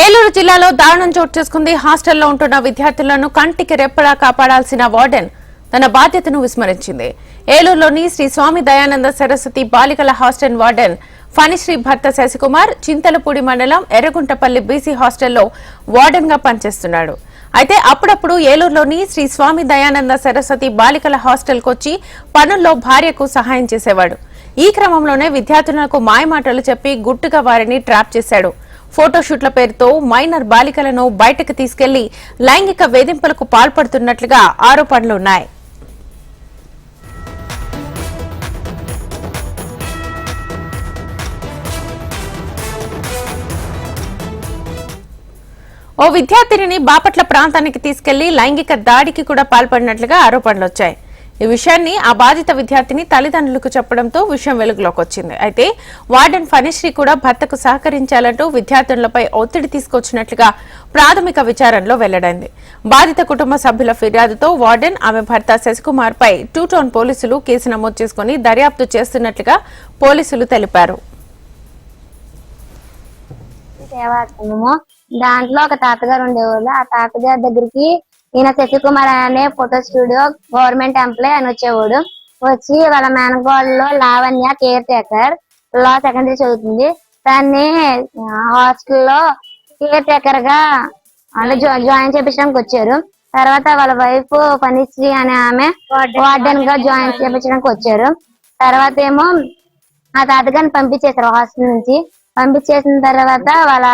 ఏలూరు జిల్లాలో దారుణం చోటు చేసుకుంది. హాస్టల్లో ఉంటున్న విద్యార్థులను కంటికి రెప్పలా కాపాడాల్సిన వార్డెన్ తన బాధ్యతను విస్మరించింది. ఏలూరులోని శ్రీ స్వామి దయానంద సరస్వతి బాలికల హాస్టల్ వార్డెన్ ఫణిశ్రీ భర్త శశికుమార్ చింతలపూడి మండలం ఎర్రగుంటపల్లి బీసీ హాస్టల్లో వార్డెన్గా పనిచేస్తున్నాడు. అయితే అప్పుడప్పుడు ఏలూరులోని శ్రీ స్వామి దయానంద సరస్వతి బాలికల హాస్టల్కు వచ్చి పనుల్లో భార్యకు సహాయం చేసేవాడు. ఈ క్రమంలోనే విద్యార్థులకు మాయమాటలు చెప్పి గుట్టుగా వారిని ట్రాప్ చేశాడు. ఫోటోషూట్ల పేరుతో మైనర్ బాలికలను బయటకు తీసుకెళ్ళి లైంగిక వేధింపులకు పాల్పడుతున్నట్లుగా ఆరోపణలున్నాయి ఓ విద్యార్థినిని బాపట్ల ప్రాంతానికి తీసుకెళ్ళి లైంగిక దాడికి కూడా పాల్పడినట్లుగా ఆరోపణలు వచ్చాయి ఈ విషయాన్ని ఆ బాధిత విద్యార్థిని తల్లిదండ్రులకు చెప్పడంతో విషయం వెలుగులోకి వచ్చింది. అయితే వార్డెన్ ఫణిశ్రీ కూడా భర్తకు సహకరించాలంటూ విద్యార్థులపై ఒత్తిడి తీసుకొచ్చినట్లుగా ప్రాథమిక విచారణలో వెల్లడైంది. బాధిత కుటుంబ సభ్యుల ఫిర్యాదుతో వార్డెన్ ఆమె భర్త శశికుమార్ పై టూ టౌన్ పోలీసులు కేసు నమోదు చేసుకుని దర్యాప్తు చేస్తున్నట్లుగా పోలీసులు తెలిపారు. దాంట్లో ఒక తాతగారు ఉండేవాళ్ళు. ఆ తాతగారి దగ్గరికి ఈయన శశికుమార్ అనే ఫోటో స్టూడియో గవర్నమెంట్ ఎంప్లాయ్ అని వచ్చేవాడు. వచ్చి వాళ్ళ మేనగోడలో లావణ్య కేర్ టేకర్ లా సెకండరీ చదువుతుంది. దాన్ని హాస్టల్లో కేర్ టేకర్గా అంటే జాయిన్ చేపించడానికి వచ్చారు. తర్వాత వాళ్ళ వైఫ్ పనిశ్రీ అనే ఆమె వార్డెన్. గా జాయిన్ చేపించడానికి వచ్చారు. తర్వాత ఏమో ఆ తాతగారిని పంపించేశారు హాస్టల్ నుంచి. పంపించేసిన తర్వాత వాళ్ళ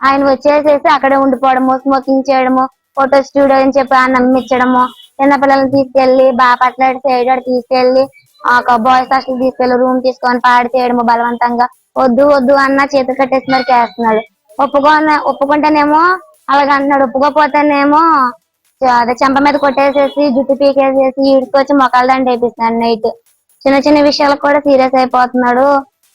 ఆయన వచ్చేసేసి అక్కడే ఉండిపోవడము స్మోకింగ్ చేయడము ఫోటో స్టూడియో అని చెప్పి ఆ నమ్మించడము. చిన్న పిల్లల్ని తీసుకెళ్ళి బాపట్ల సైడ్ అటు తీసుకెళ్ళి ఒక బాయ్స్ హాస్టల్ తీసుకెళ్ళి రూమ్ తీసుకొని పాడి చేయడము బలవంతంగా. వద్దు వద్దు అన్న చేతి కట్టేసి మరి చేస్తున్నాడు. ఒప్పుకో ఒప్పుకుంటేనేమో అలాగ అంటున్నాడు. ఒప్పుకోపోతేనేమో అదే చెంప మీద కొట్టేసేసి జుట్టు పీకేసేసి ఈడుకొచ్చి మొక్కలు దండ వేపిస్తున్నాడు నైట్. చిన్న చిన్న విషయాలకు కూడా సీరియస్ అయిపోతున్నాడు.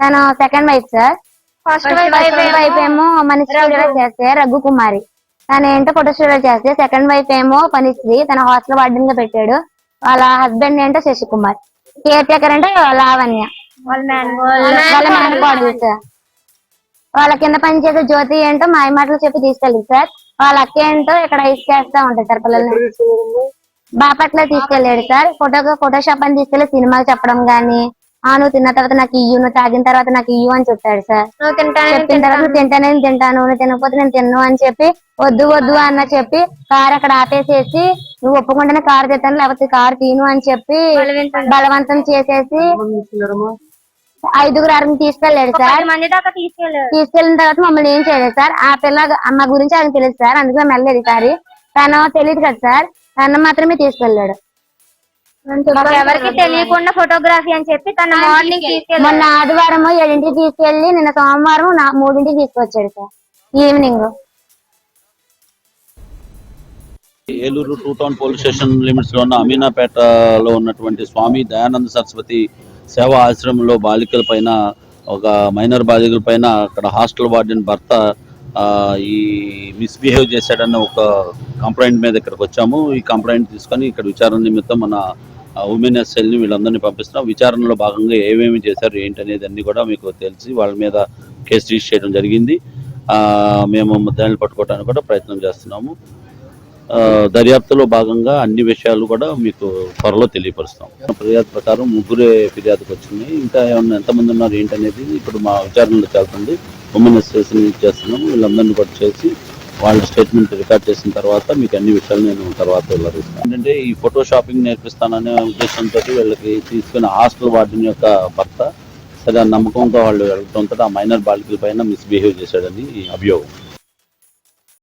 తన second wife sir first wife ఏమో మనిషి చేస్తే రఘు. కుమారి తను ఏంటో ఫోటో స్టూడియో చేస్తే సెకండ్ వైఫ్ ఏమో పనిశ్రీ. తన హాస్టల్ వార్డెన్గా పెట్టాడు. వాళ్ళ హస్బెండ్ ఏంటో శశి కుమార్ కేర్ టేకర్ అంటే లావణ్య వాళ్ళ మేనకోడలు సార్ వాళ్ళ కింద పనిచేసే జ్యోతి ఏంటో మాయ మాటలు చెప్పి తీసుకెళ్ళింది సార్ వాళ్ళ అక్క ఏంటో ఇక్కడ ఐస్ చేస్తా ఉంటాయి సార్ పిల్లల్ని. బాపట్ల తీసుకెళ్ళాడు సార్ ఫోటో ఫోటోషాప్ అని తీసుకెళ్ళి సినిమాకి చెప్పడం గానీ ఆ నువ్వు తిన్న తర్వాత నాకు ఇయ్యు నువ్వు తాగిన తర్వాత నాకు ఇయ్యు అని చెప్పాడు సార్. చెప్పిన తర్వాత నువ్వు తింటానే తింటాను నువ్వు తినకపోతే నేను తిన్ను అని చెప్పి వద్దు వద్దు అన్న చెప్పి కార్ అక్కడ ఆపేసేసి నువ్వు ఒప్పుకుంటేనే కారు తెస్తాను లేకపోతే కారు తీను అని చెప్పి బలవంతం చేసేసి ఐదుగురు ఆరుగురు తీసుకెళ్ళాడు సార్. మంది దాకా తీసుకెళ్ళారు. తీసుకెళ్ళిన తర్వాత మమ్మల్ని ఏం చేయలేదు సార్. ఆ పిల్ల అమ్మ గురించి ఆయనకు తెలియదు సార్ అందుకే మేము వెళ్ళలేదు ఈసారి తను తెలియదు కదా సార్. తను మాత్రమే తీసుకెళ్ళాడు. ఎవరికి తెలియకుండా ఫోటోగ్రఫీ అని చెప్పి తన మార్నింగ్ మొన్న ఆదివారం ఏడింటికి తీసుకెళ్ళి నిన్న సోమవారం నా మూడింటికి తీసుకొచ్చాడు sir evening. Eluru two town police station లిమిట్స్లో ఉన్న అమీనాపేటలో ఉన్నటువంటి స్వామి దయానంద సరస్వతి సేవా ఆశ్రమంలో బాలికల పైన ఒక మైనర్ బాలికల పైన అక్కడ హాస్టల్ వార్డెన్ భర్త ఈ మిస్బిహేవ్ చేశాడన్న ఒక కంప్లైంట్ మీద ఇక్కడికి వచ్చాము. ఈ కంప్లైంట్ తీసుకొని ఇక్కడ విచారణ నిమిత్తం మన ఉమెన్ ఎస్ఎల్ని వీళ్ళందరినీ పంపిస్తున్నాం. విచారణలో భాగంగా ఏమేమి చేశారు ఏంటి అనేది అన్ని కూడా మీకు తెలిసి వాళ్ళ మీద కేసు రిజిస్టర్ చేయడం జరిగింది. మేము ముద్దాయిలు పట్టుకోవడానికి కూడా ప్రయత్నం చేస్తున్నాము. దర్యాప్తులో భాగంగా అన్ని విషయాలు కూడా మీకు త్వరలో తెలియపరుస్తాం. ఫిర్యాదు ప్రకారం ముగ్గురే ఫిర్యాదుకు వచ్చింది ఇంకా ఏమన్నా ఎంతమంది ఉన్నారు ఏంటనేది ఇప్పుడు మా విచారణలో చేస్తుంది ఉమెన్ స్టేషన్ చేస్తున్నాము. వీళ్ళందరినీ కూడా చేసి వాళ్ళ స్టేట్మెంట్ రికార్డ్ చేసిన తర్వాత మీకు అన్ని విషయాలు నేను తర్వాత వివరిస్తాను. ఏంటంటే ఈ ఫోటో షాపింగ్ నేర్పిస్తాననే ఉద్దేశంతో వీళ్ళకి తీసుకున్న హాస్టల్ వార్డెన్ యొక్క భర్త సరే నమ్మకంతో వాళ్ళు వెళ్ళడంతో ఆ మైనర్ బాలికల పైన మిస్బిహేవ్ చేశాడని అభియోగం.